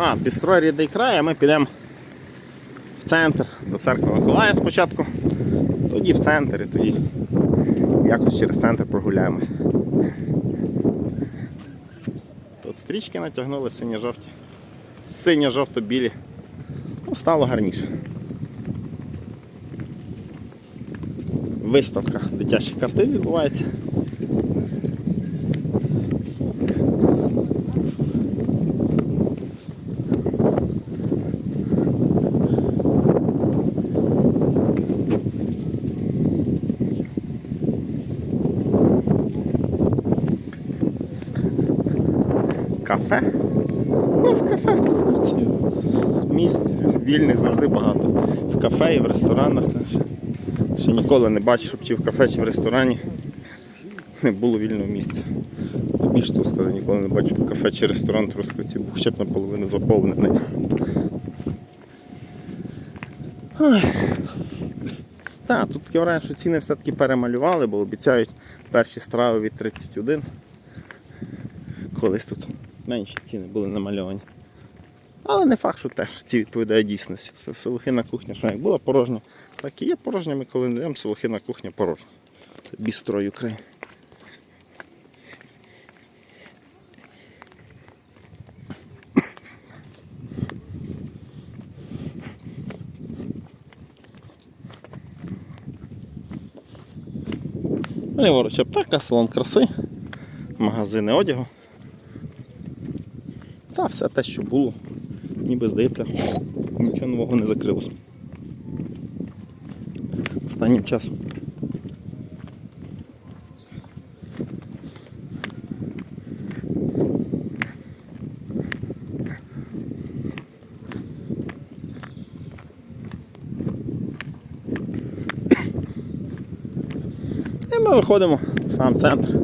А, підстрой рідний край, а ми підемо в центр до церкви Миколая спочатку, тоді в центр і тоді якось через центр прогуляємось. Тут стрічки натягнули синьо-жовті. Синьо-жовто-білі. Ну, стало гарніше. Виставка дитячих картин відбувається. Кафе? Ну, в кафе в Трускавці. Місць вільних завжди багато. В кафе і в ресторанах. Ще, ще ніколи не бачив, щоб чи в кафе, чи в ресторані не було вільного місця. Більш того скажу, ніколи не бачив кафе чи ресторан Трускавці був хоча б наполовину заповнений. Так, тут таке враження, що ціни все-таки перемалювали, бо обіцяють перші страви від 31. Колись тут менші ціни були намальовані. Але не факт, що теж ці відповідають дійсності. Це Солохина кухня, що як була порожня, так і є порожніми, коли не йдемо, Солохина кухня порожня. Це бістрой України. Ліворуч аптека, салон краси, магазини одягу. Все те, що було. Ніби здається, нічого нового не закрилося. Останнім часом. І ми виходимо в сам центр.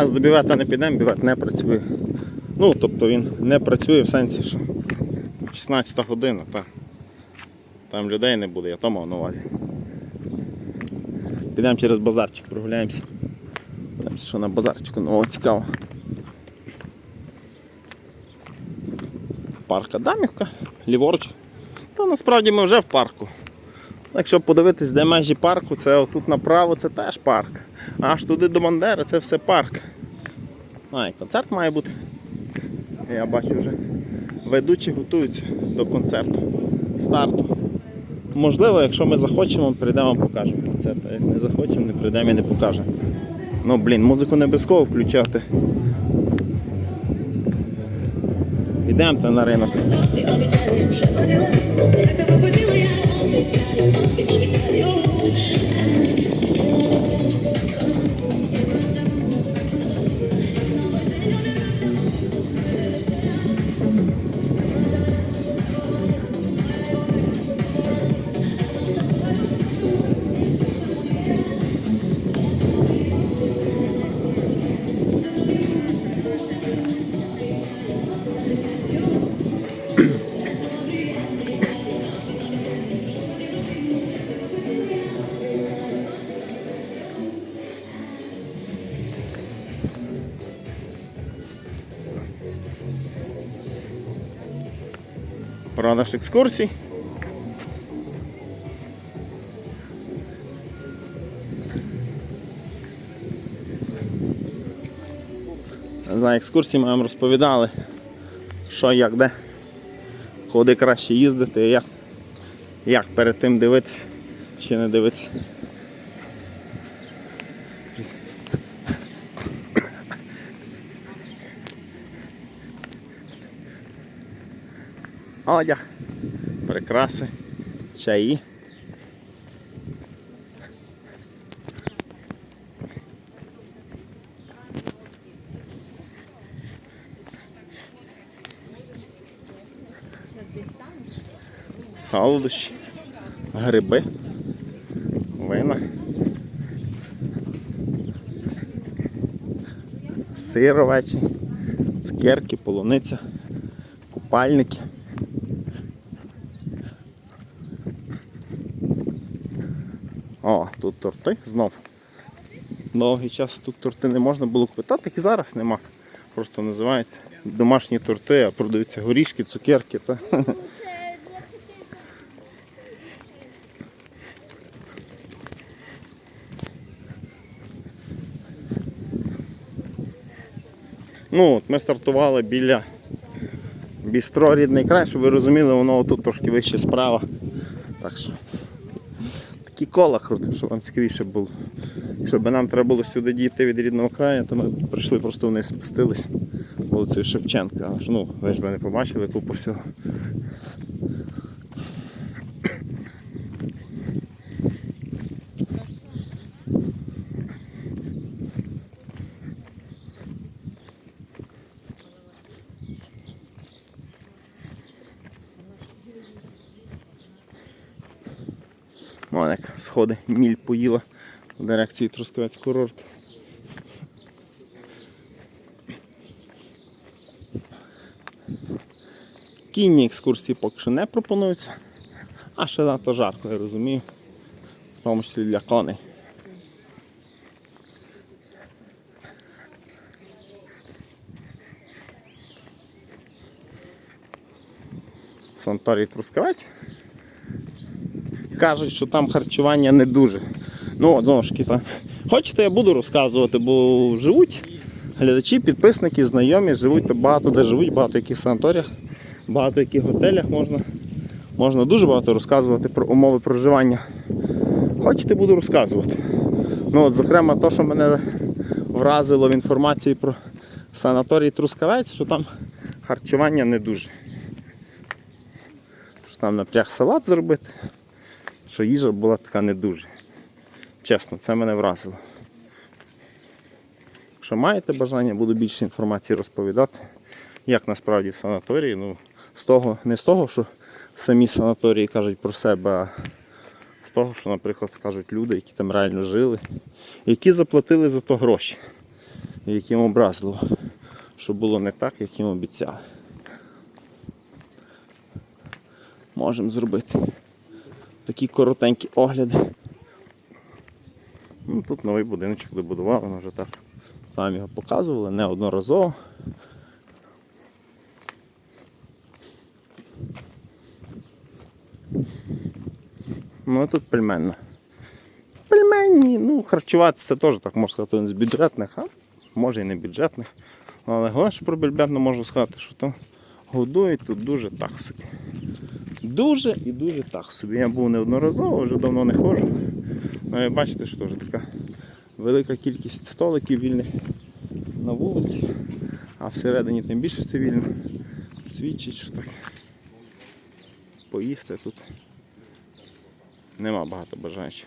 А з не підемо, бівет не працює. Ну, тобто він не працює в сенсі, що 16 година, та. там людей не буде, я то мав на увазі. Підемо через базарчик, прогуляємося. Подивимося, що на базарчику нового цікаво. Парк Адамівка, ліворуч. Та насправді ми вже в парку. Якщо подивитись, де межі парку, це отут направо це теж парк. Аж туди до Бандери це все парк. А, і концерт має бути. Я бачу вже ведучі готуються до концерту, старту. Можливо, якщо ми захочемо, прийдемо покажемо концерт. А як не захочемо, не прийдемо і не покажемо. Ну блін, музику не обов'язково включати. Йдемо на ринок. Продаж екскурсій. За екскурсії ми вам розповідали, що як де, куди краще їздити, як, як перед тим дивитися чи не дивитися. Одяг, прикраси, чаї. Солодощі, гриби, вина. Сир овечий, цукерки, полуниця, купальники. О, тут торти знов. Довгий час тут торти не можна було купити, так і зараз нема. просто називається. Домашні торти, а продаються горішки, цукерки. Та. Ну, от ми стартували біля бістро рідний край, щоб ви розуміли, воно тут трошки вище справа. Так що такі кола крутимо, щоб вам цікавіше було. Щоб нам треба було сюди дійти від рідного краю, то ми прийшли просто вниз спустились вулицею Шевченка. Аж, ну, ви ж мене побачили купу всього. Вон як сходи, міль поїла в дирекції Трускавець курорт. Кінні екскурсії поки що не пропонуються, а ще надто жарко, я розумію, в тому числі для коней. Санторій Трускавець. Кажуть, що там харчування не дуже. Ну, от, знову ж таки, хочете, я буду розказувати, бо живуть глядачі, підписники, знайомі, живуть багато де живуть, багато яких санаторіях, багато яких готелях можна, можна дуже багато розказувати про умови проживання. Хочете, буду розказувати. Ну, от, зокрема, то, що мене вразило в інформації про санаторій Трускавець, що там харчування не дуже. Що там напряг салат зробити що їжа була така не дуже. Чесно, це мене вразило. Якщо маєте бажання, буду більше інформації розповідати, як насправді в санаторії. Ну, з того, не з того, що самі санаторії кажуть про себе, а з того, що, наприклад, кажуть люди, які там реально жили, які заплатили за то гроші, яким образливо, що було не так, як їм обіцяли. Можемо зробити такі коротенькі огляди. Ну, тут новий будиночок добудували, ми вже так там його показували неодноразово. Ну а тут пельменна. Пельменні, ну, харчуватися теж так можна сказати, з бюджетних, а може і не бюджетних. Але головне, що про бюджетну можу сказати, що там годують тут дуже так собі. Дуже і дуже так собі. Я був неодноразово, вже давно не ходжу. Ну, ви бачите, що вже така велика кількість столиків вільних на вулиці, а всередині тим більше все вільно. Свідчить, що так поїсти тут нема багато бажаючих.